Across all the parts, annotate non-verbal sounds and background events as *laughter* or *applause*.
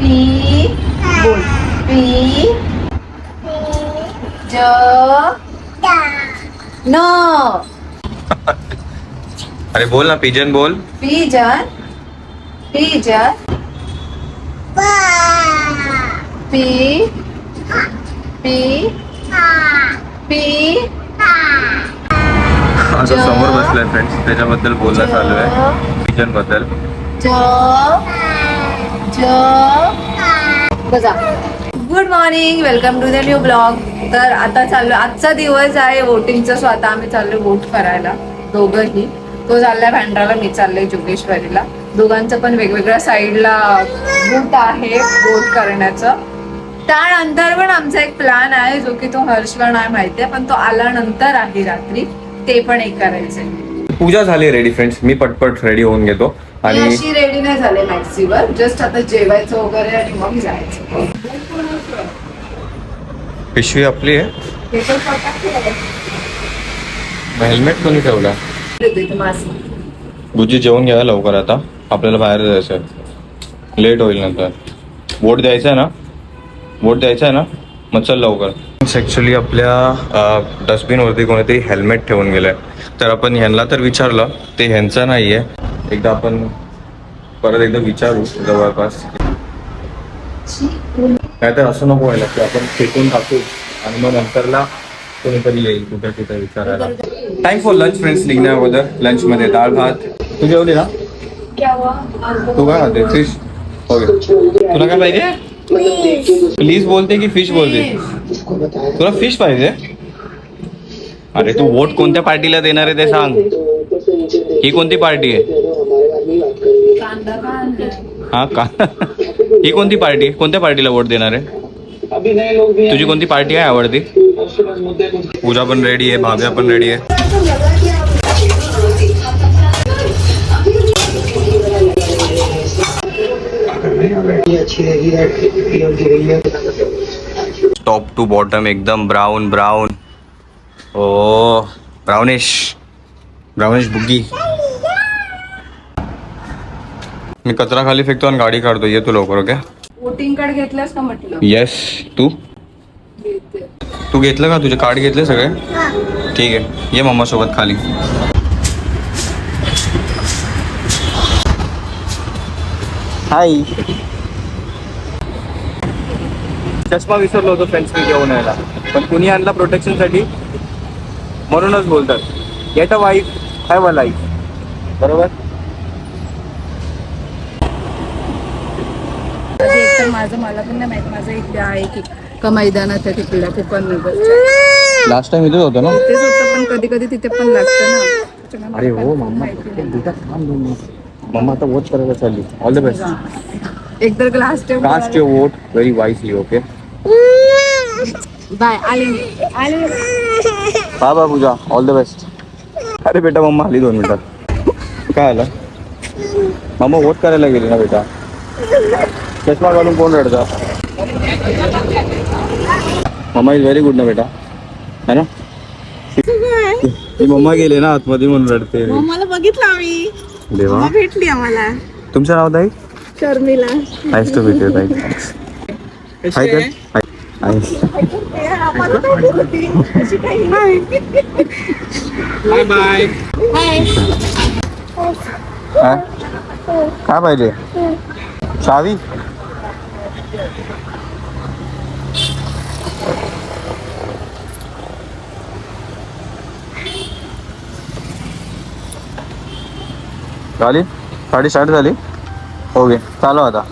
P बोल. P ज न. अरे बोल ना पिजन बोल. Pigeon pigeon. पी. पी पी आता ज- समोर बसलाय फ्रेंड्स त्याच्याबद्दल बोलणं चालू आहे. पिजनबद्दल ज ज. बघा good morning welcome to the new blog तर आता चाललो आजचा दिवस आहे वोटिंगचा सो आता आम्ही चाललो वोट करायला दोघंही. तो चाललाय भांड्राला मी चालले जोगेश्वरीला. दोघांचं पण वेगवेगळ्या साईडला बूट आहे वोट करण्याचं. त्यानंतर पण आमचा एक प्लॅन आहे जो की तो हर्षला नाही माहितीये पण तो आल्यानंतर आहे रात्री. ते पण एक करायचं पूजा झाली रेडी फ्रेंड्स मी पटपट रेडी होऊन घेतो. आणि अशी रेडी नाही झाले मॅक्सीवर जस्ट आता जेवायचं वगैरे आणि मग जायचं. पिशवी आपली आहे. हेल्मेट कोणी ठेवला? बुजी जेवण घ्या लवकर आता. आपल्याला बाहेर जायचं आहे. लेट होईल नंतर. वोट द्यायचा आहे ना? वोट द्यायचा आहे ना? मग चल लवकर. ॲक्च्युली आपल्या डस्टबिनवरती कोणीतरी हेल्मेट ठेवून गेलंय. तर आपण ह्यांना तर विचारलं. ते ह्यांचं नाही आहे एकदा आपण परत एकदा विचारू जवळपास. नाही तर असं नको व्हायला की आपण फेकून टाकू आणि मग नंतरला कोणीतरी येईल कुठे कुठे विचारायला. टाइम फॉर लंच फ्रेंड्स निघण्या अगोदर. लंच मध्ये डाळ भात. तू जेवली ना? तू काय खाते? फिश ओके तुला काय पाहिजे? प्लीज बोलते की फिश बोलते? तुला फिश पाहिजे? अरे तू वोट कोणत्या पार्टीला देणार आहे ते सांग. ही कोणती पार्टी आहे? हा, का? ही पार्टी? पार्टीला वोट देणार आहे? तुझी कोणती पार्टी आहे आवडती? पूजा पण रेडी आहे, भाव्या पण रेडी आहे. टॉप टू बॉटम एकदम brown brown oh brownish brownish बुग्गी मी कचरा खाली फेकतो आणि गाडी काढतो. ये तू लवकर ओके? वोटिंग कार्ड घेतलंस का म्हटलं? येस तू. तू घेतलं का? तुझे कार्ड घेतले सगळे? ठीक आहे. ये मम्मा सोबत खाली. हाय चष्मा विसरलो होतो फ्रेंड्स मी घेऊन यायला. पण कुणी आणला प्रोटेक्शनसाठी म्हणूनच बोलतात. Get a wife have a life बरोबर? माझं मला पण नाही माहीत. माझं एक आहे की का मैदानात आहे तिकडे लास्ट टाइम इथेच होतं ना? तेच होतं पण कधी कधी तिथे पण लागतं ना. त्याच्यामुळे मला अरे हो मम्मा माहिती नाही. मम्मा आता वोट करायला चालली. ऑल द बेस्ट एक तर glass cast your vote very wisely okay bye आले मी. आले bye bye Pooja all the best अरे बेटा मम्मा आली दोन मिनिटात. काय आलं? मम्मा वोट करायला गेली ना बेटा? चष्मा घालून कोण रडता? मम्मा इज व्हेरी गुड ना बेटा? है ना? ती मम्मा गेले ना आतमध्ये म्हणून रडते. मला बघितलं आम्ही. देवा. भेटली आम्हाला. तुमचं नाव ताई? Sharmila. Nice to meet you ताई. हाय तर हाय बाय काय पाहिजे चावी झाली? गाडी साठ झाली? ओके चालू आता.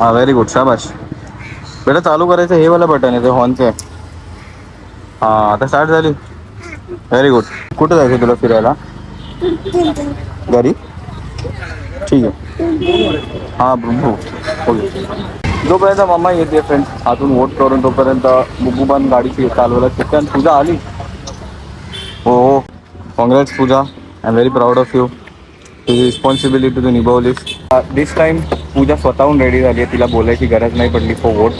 हा व्हेरी गुड शाबाश बेटा चालू करायचं हे वाला बटन आहे ते हॉर्नचं आहे. हा आता स्टार्ट झाली. व्हेरी गुड कुठं जायचं तुला फिरायला? घरी? ठीक आहे. हां बुबू ओके. जोपर्यंत मम्मा येते फ्रेंड्स हातून वोट करून तोपर्यंत बुबू पण गाडी चालवायला शिकते आणि पूजा आली? Pooja I am very proud of you तुझी रिस्पॉन्सिबिलिटी तू निभावलीस दिस टाइम पूजा स्वतःहून रेडी झाली आहे. तिला बोलायची गरज नाही पडली फॉर वोट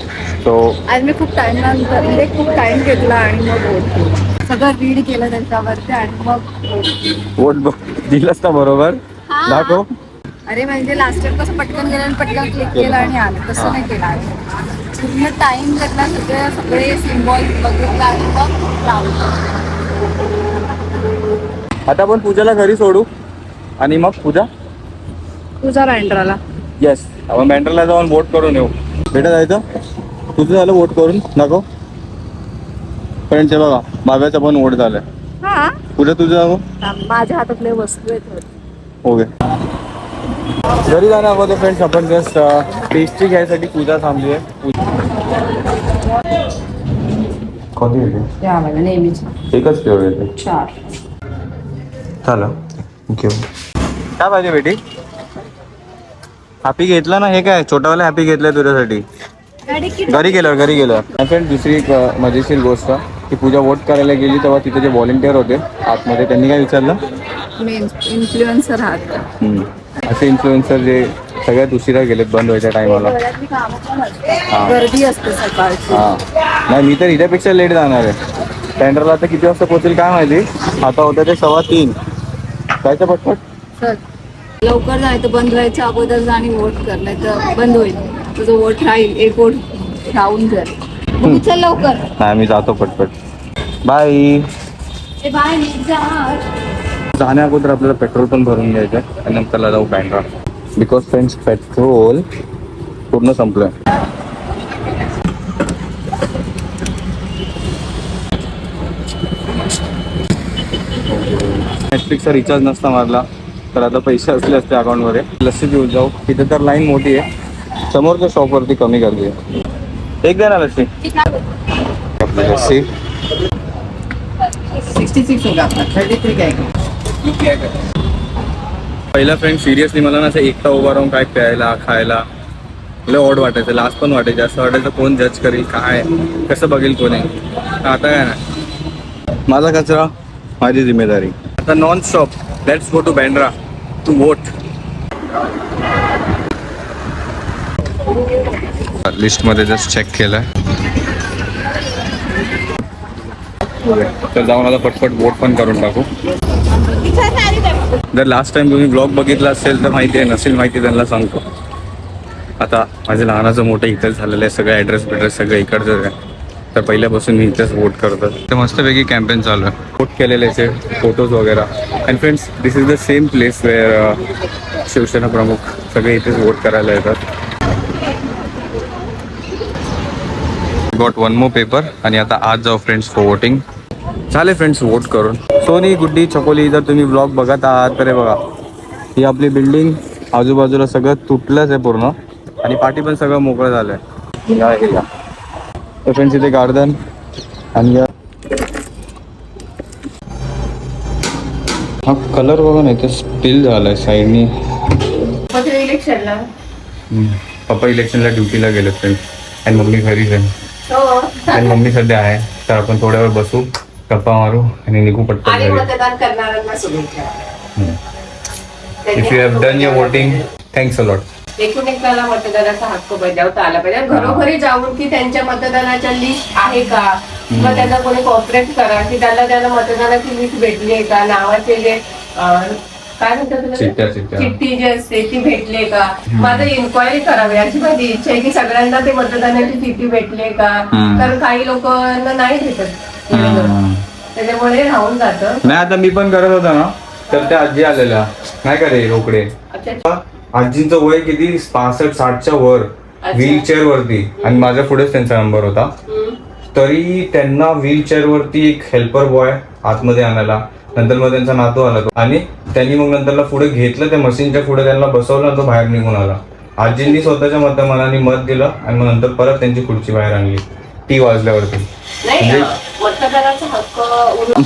सो आज मी खूप टाइम म्हणजे खूप टाइम घेतला आणि मग vote केलं. सगळं रीड केलं त्याच्यावरती आणि मग. वोट दिलंस ना बरोबर? दाखव. अरे म्हणजे लास्ट टाइम कसं पटकन गेलं आणि पटकन क्लिक केलं. आणि आलं. तसं नाही केलं पूर्ण टाइम घेतला सगळे सगळे सिम्बॉल बघितला आणि मग लावलं. आता आपण पूजाला घरी सोडू. आणि मग पूजा? तुझा बँड्राला येस आपण बँड्राला जाऊन वोट करून येऊ. बेटा जायचं? तुझं झालं वोट करून. नको. फ्रेंड्स हे बघा. भाव्याचं पण वोट झालंय. हा? पूजा तुझं जाऊ माझ्या हातातले वस्तू आहेत. ओके. घरी जाण्या अगोदर फ्रेंड्स आपण जस्ट पेस्ट्री घ्यायसाठी पूजा थांबली आहे कोणती एकच फ्लेवर येते. चार. झालं. काय पाहिजे बेटी? हॅपी घेतला ना? हे काय छोटावाला हॅपी घेतलाय तुझ्यासाठी. घरी गेल्यावर घरी गेल्यावर. फ्रेंड दुसरी एक मजेशीर गोष्ट. की पूजा वोट करायला गेली तेव्हा तिथे जे व्हॉलेंटियर होते आतमध्ये त्यांनी काय विचारलं? इन्फ्लुएन्सर आहात. असे इन्फ्लुएन्सर जे सगळ्यात उशिरा गेलेत बंद व्हायच्या टायमाला गर्दी असते सकाळची. नाही मी तर हिच्यापेक्षा लेट जाणार आहे. टेंडरला आता किती वाजता पोहोचेल काय माहिती? आता होतं ते सव्वा तीन. जायचं पटपट? चल लवकर जायचं बंद व्हायच्या अगोदर जा आणि वोट कर नाही तर बंद होईल. तुझं वोट राहील एक वोट राहून जाईल. चल लवकर. नाही मी जातो पटपट. बाय. ए बाय नीट जा जाण्या अगोदर आपल्याला पेट्रोल पण भरून घ्यायचं आणि नंतरला जाऊ बँड्रा बिकॉज फ्रेंड्स पेट्रोल पूर्ण संपलंय नेटफ्लिक्सचा रिचार्ज नसता मारला तर आता पैसे असले असते अकाउंटमध्ये लस्सी पिऊन जाऊ. तिथे तर लाईन मोठी आहे. समोरच्या शॉपवरती कमी गर्दी आहे. एक द्या ना लस्सी. आपली लस्सी. पहिला फ्रेंड सिरियसली मला ना असं एकटा उभा राहून काय प्यायला खायला लय ऑड वाटायचं. लास्ट पण वाटायचं. असं वाटायचं कोण जज करेल काय? कसं बघेल कोणी? आता काय ना माझा कचरा माझी जिम्मेदारी. आता non stop let's go to Bandra to vote लिस्टमध्ये जस्ट चेक केलं तर जाऊन आता पटपट वोट पण करून टाकू. जर लास्ट टाइम तुम्ही ब्लॉग बघितला असेल तर माहिती आहे नसेल माहिती त्यांना सांगतो. आता माझ्या लहानाचं मोठं इथंच झालेलं आहे सगळं ॲड्रेस बिड्रेस सगळं इकडचं आहे. तर पहिल्यापासून मी इथेच वोट करतो तर मस्तपैकी कॅम्पेन चालू आहे. वोट केलेले आहे फोटोज वगैरे. And friends this is the same place where Shiv Sena प्रमुख सगळे इथेच वोट करायला येतात. गॉट वन मोर पेपर आणि आता आज जाऊ फ्रेंड्स फॉर वोटिंग झाले फ्रेंड्स वोट करून. सोनी गुड्डी छकोली जर तुम्ही ब्लॉग बघत आहात तर बघा. ही आपली बिल्डिंग आजूबाजूला सगळं तुटलंच आहे पूर्ण. आणि पाठी पण सगळं मोकळं झालं आहे हे तर फ्रेंड्स इथे गार्डन आणि या हा कलर बघा ना इथे स्पिल झालाय साईडनी. इलेक्शनला पप्पा इलेक्शनला ड्युटीला गेले फ्रेंड्स आणि मम्मी घरीच आहे. हो. आणि मम्मी सध्या आहे. तर आपण थोड्या वेळ बसू गप्पा मारू आणि निघू पटकन घरी. If you have done your voting thanks a lot एकूण एकाला मतदानाचा हक्क बजावता आला पाहिजे. घरोघरी जाऊन की त्यांच्या मतदानाच्या लिस्ट आहे का? किंवा त्यांना कोणी कॉपरेट करा की त्यांना त्यांना मतदानाची लिस्ट भेटली आहे का? नावाचे जे काय म्हणतात. चिठ्ठी जी असते ती भेटली का? माझं इन्क्वायरी करावी अशी माझी इच्छा आहे की सगळ्यांना ते मतदानाची चिठ्ठी भेटली का. कारण काही लोकांना नाही भेटत. त्याच्यामुळे राहून जातं. नाही आता मी पण करत होता ना तर त्या आजी आलेल्या. नाही का रे रोकडे? अच्छा. आजींचं वय किती? पासष्ट साठच्या वर व्हील चेअर वरती. आणि माझ्या पुढेच त्यांचा नंबर होता. तरी त्यांना व्हील चेअर वरती एक हेल्पर बॉय आतमध्ये आणायला नंतर मग त्यांचा नातू आला तो. आणि त्यांनी मग नंतरला पुढे घेतलं त्या मशीनच्या पुढे त्यांना बसवलं तो बाहेर निघून आला. आजींनी स्वतःच्या मत मनाने मत दिलं आणि मग नंतर परत त्यांची खुर्ची बाहेर आणली. टी वाजल्यावरती. म्हणजे-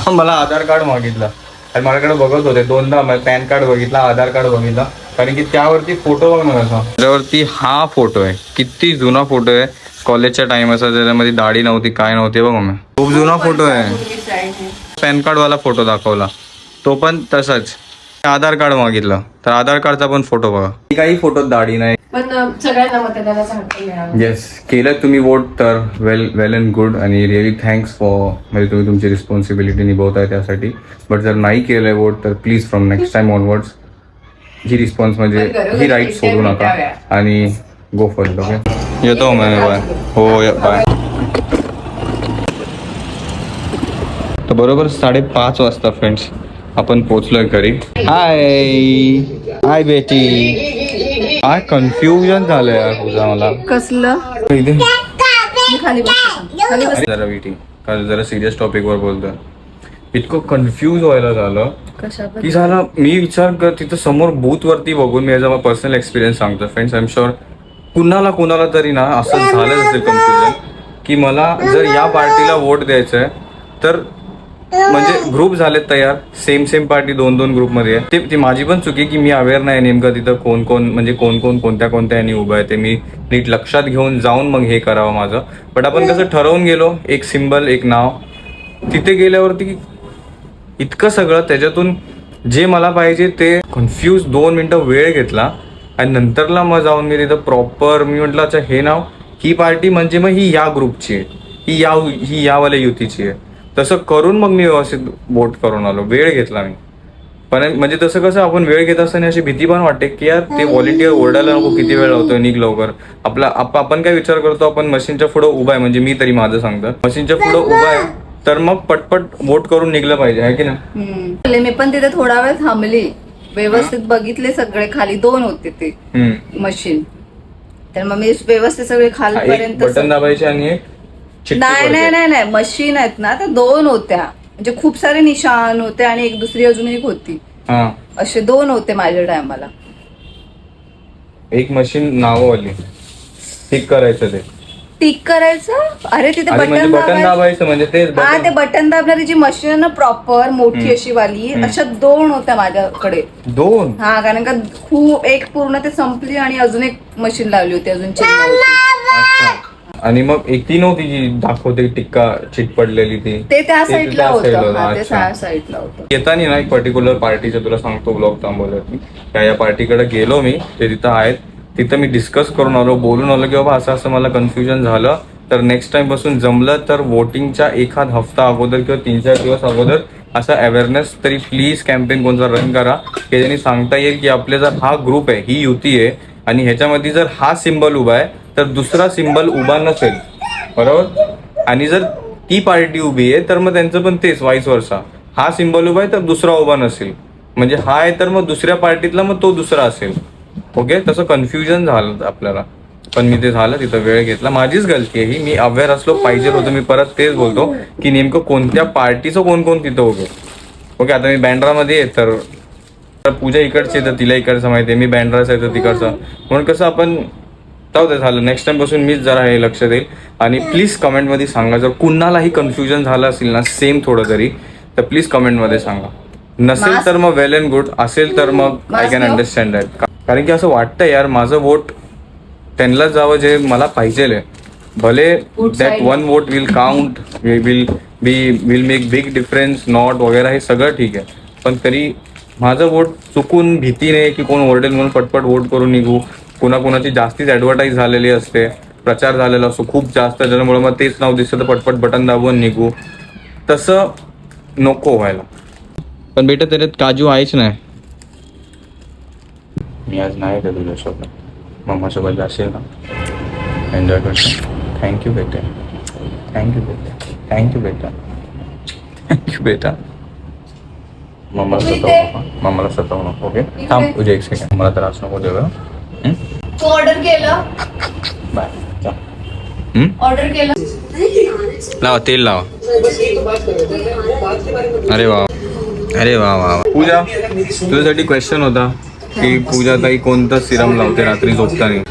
*laughs* मला आधार कार्ड मागितलं. आणि माझ्याकडे बघत होते दोनदा पॅन कार्ड बघितला आधार कार्ड बघितला. कारण की त्यावरती फोटो बघ ना कसा त्यावरती हा फोटो आहे. किती जुना फोटो आहे. कॉलेजच्या टाइम असा त्याच्यामध्ये दाढी नव्हती काय नव्हती बघ मग खूप जुना फोटो आहे. हे. पॅन कार्ड वाला फोटो दाखवला. तो पण तसाच. आधार कार्ड मागितलं. तर आधार कार्डचा पण फोटो बघा. काही फोटोत दाढी नाही. पण अं, सगळ्यांना मतदानाचा हक्क मिळावा येस केलं तुम्ही वोट तर वेल वेल अँड गुड आणि रिअली थँक्स फॉर म्हणजे तुम्ही तुमची रिस्पॉन्सिबिलिटी निभवताय त्यासाठी. बट जर नाही केलंय वोट तर please from next time onwards he response म्हणजे ही राईट सोडू नका. आणि गो फॉर इट ओके येतो मग बाय. हो बाय. तर बरोबर साडेपाच वाजता फ्रेंड्स आपण पोचलोय घरी. हाय हाय बेटी. काय कन्फ्युजन झालंय यार तुझा मला. कसलं? जरा कारण जरा सिरियस टॉपिक वर बोलतोय. इतकं कन्फ्यूज व्हायला झालं. की झाला मी विचार कर तिथं समोर बूथ वरती बघून मी याचा पर्सनल एक्सपिरियन्स सांगतो फ्रेंड्स आय एम शुअर कुणाला कुणाला तरी ना असं झालं असेल कन्फ्युजन की मला जर या पार्टीला वोट द्यायचं आहे तर म्हणजे ग्रुप झालेत तयार सेम सेम पार्टी दोन दोन ग्रुपमध्ये आहे. ते ती माझी पण चुकी की मी अवेअर नाही नेमकं तिथं कोण कोण म्हणजे कोण कोण कोणत्या कोणत्या यांनी उभं आहे ते. मी नीट लक्षात घेऊन जाऊन मग हे करावं माझं. बट आपण कसं ठरवून गेलो एक सिम्बल एक नाव. तिथे गेल्यावरती इतकं सगळं त्याच्यातून जे मला पाहिजे ते कन्फ्यूज दोन मिनटं वेळ घेतला आणि नंतरला मग जाऊन मी तिथं प्रॉपर मी म्हटलं अच्छा हे नाव ही पार्टी म्हणजे मग ही या ग्रुपची आहे. ही या ही यावाल्या युतीची आहे. तसं करून मग मी व्यवस्थित वोट करून आलो. वेळ घेतला मी. पण म्हणजे तसं कसं आपण वेळ घेत असताना अशी भीती पण वाटते की यार ते व्हॉलेंटियर ओरडायला नको किती वेळ लावतोय निघ लवकर. आपला आप- आपण काय विचार करतो आपण मशीनच्या पुढे उभा आहे. म्हणजे मी तरी माझं सांगतो. मशीनच्या पुढे उभा आहे. तर मग पटपट वोट करून निघलं पाहिजे आहे की नाही? हम्म. मी पण तिथे थोडा वेळ थांबली. व्यवस्थित बघितले सगळे खाली दोन होते ते हम्म. मशीन तर मग मी व्यवस्थित सगळे हा, एक खालपर्यंत बटन दाबायचे आणि एक चिठ्ठी नाही नाही. नाही नाही. मशीन आहेत ना त्या दोन होत्या. म्हणजे खूप सारे निशाण होते आणि एक दुसरी अजून एक होती. हा. असे दोन होते माझ्या टायमाला एक मशीन नाववाली. ठीक करायचं ते. टिक करायचं? अरे तिथे म्हणजे बटन बटन दाबायचं. दाबायचं म्हणजे तेच हा ते बटन बटन दाबणारी जी मशीन आहे ना प्रॉपर मोठी अशी वाली अशा दोन होत्या माझ्याकडे. दोन? हा कारण का खूप एक पूर्ण ते संपली आणि अजून एक मशीन लावली होती अजून चिन्ह होती. अच्छा. आणि मग एक ती नव्हती जी दाखवते टिक्का चिट पडलेली ती. ते त्या ते साईडला त्या होतं. हा ते अच्छा. त्या साईडला होतं. येताना ना एक पर्टिक्युलर पार्टीचं तुला सांगतो ब्लॉग थांबवल्यावरती त्या या पार्टीकडे गेलो मी ते तिथं आहेत. तिथं मी डिस्कस करून आलो बोलून आलो की बाबा असं असं मला कन्फ्युजन झालं. तर नेक्स्ट टाइमपासून जमलं तर वोटिंगच्या एखाद हफ्ता अगोदर किंवा तीन चार दिवस अगोदर असा अवेअरनेस तरी प्लीज कॅम्पेन कोणता रन करा की ज्यांनी सांगता येईल की आपले जर हा ग्रुप आहे ही युती आहे आणि ह्याच्यामध्ये जर हा सिम्बल उभा आहे तर दुसरा सिम्बल उभा नसेल. बरोबर? आणि जर ती पार्टी उभी आहे तर मग त्यांचं पण तेच वाईस वर्षा हा सिम्बल उभा आहे तर दुसरा उभा नसेल. म्हणजे हा आहे तर मग दुसऱ्या पार्टीतला मग तो दुसरा असेल. ओके? तसं कन्फ्युजन झालं आपल्याला. पण मी ते झालं तिथं वेळ घेतला. माझीच गलती आहे ही. मी अवेअर असलो पाहिजे होतं. मी परत तेच बोलतो की नेमकं कोणत्या पार्टीचं कोण कोण तिथं उभं ओके आता मी बँड्रामध्ये आहे तर पूजा इकडची तर तिला इकडचं माहिती आहे. मी बँड्राचं आहे तर तिकडचं. म्हणून कसं आपण जाऊ दे झालं. नेक्स्ट टाइमपासून मीच जरा हे लक्ष देईल. आणि प्लीज कमेंटमध्ये सांगा. जर कुणालाही कन्फ्युजन झालं असेल ना सेम थोडं तरी तर प्लीज कमेंटमध्ये सांगा. नसेल तर मग वेल अँड गुड असेल तर मग आय कॅन. अंडरस्टँड दॅट कारण की असं वाटतं यार माझं वोट त्यांनाच जावं जे मला पाहिजे भले Good that. One vote will count will be will make big difference not वगैरे हे सगळं ठीक आहे. पण तरी माझं वोट चुकून भीतीने की कोण ओरडेल म्हणून पटपट वोट करून निघू. कुणाकुणाची जास्तीच ऍडव्हर्टाईज झालेली असते प्रचार झालेला असतो खूप जास्त त्याच्यामुळे मग तेच नाव दिसतं तर पटपट बटन दाबून निघू. तसं नको व्हायला. पण बेटा त्याच्यात काजू आहेच नाही. मी आज नाही का तुझ्यासोबत. मम्मासोबत जाशील ना एन्जॉय करतो थँक्यू बेटा. थँक्यू बेटा. थँक्यू बेटा. थँक्यू बेटा. मम्माला इथे. सतावू नको. मम्माला सतावू नको ओके. थांब तुझे एक सेकंड मला त्रास नको देऊ हं? तू ऑर्डर केलं? बाय? ऑर्डर केलं? लावा तेल लावा. अरे वा अरे वा वा. पूजा तुझ्यासाठी क्वेश्चन होता. की पूजा ताई कोणता सिरम लावते रात्री झोपताना?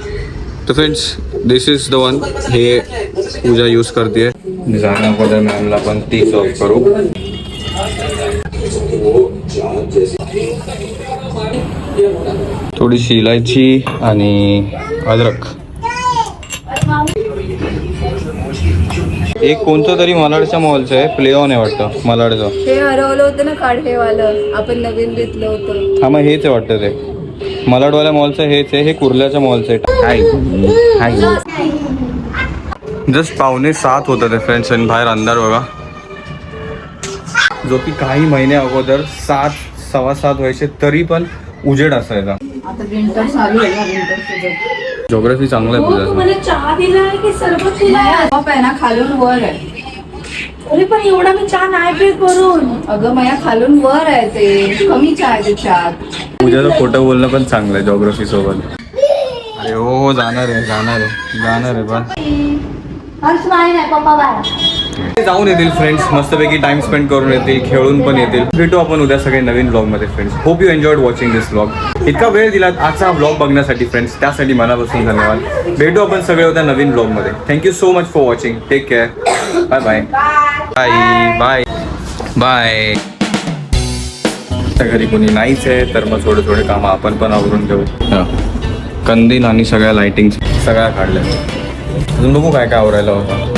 तर friends this is the one हे पूजा यूज करते अगोदर मॅमला पण ती सर्व करू. थोडीशी इलायची आणि अद्रक. एक कोणतं तरी मलाडच्या मॉलचं आहे प्ले ऑन आहे वाटतं मलाडचं. हे हरवलं होतं ना काढेवालं आपण नवीन घेतलं होतं. हा मग हेच आहे वाटतं ते. मलाडवाल्या मॉलचं हेच आहे हे कुर्ल्याच्या मॉलचं आहे हाय हाय जस्ट पावणे सात होतं ते फ्रेंड्स आणि बाहेर अंधार बघा. जो की काही महिने अगोदर सात सव्वा सात व्हायचे तरी पण उजेड असायचा. जॉग्राफी चांगला आहे हो तुझा खालून वर आहे. अरे पण एवढा मी चहा नाही पीत भरून अगं माया खालून वर आहे ते. कमी आहे त्याच्यात. पूजाचं खोटं बोलणं पण चांगलं आहे जॉग्राफी सोबत. अरे हो जाणार आहे जाणार आहे. जाणार आहे बस हर्ष बाहेर पप्पा बाहेर. जाऊन येतील फ्रेंड्स मस्तपैकी टाइम स्पेंड करून येतील खेळून पण येतील. भेटू आपण उद्या सगळे नवीन ब्लॉगमध्ये friends hope you enjoyed watching this blog इतका वेळ दिला आजचा ब्लॉग बघण्यासाठी फ्रेंड्स त्यासाठी मनापासून धन्यवाद. भेटू आपण सगळे उद्या नवीन ब्लॉगमध्ये. Thank you so much for watching take care bye bye bye bye bye घरी कोणी नाहीच आहे तर मग थोडे थोडे कामं आपण पण आवरून घेऊ. कंदील आणि सगळ्या लाइटिंग सगळ्या काढल्या. अजून बघू काय काय आवरायला होतं.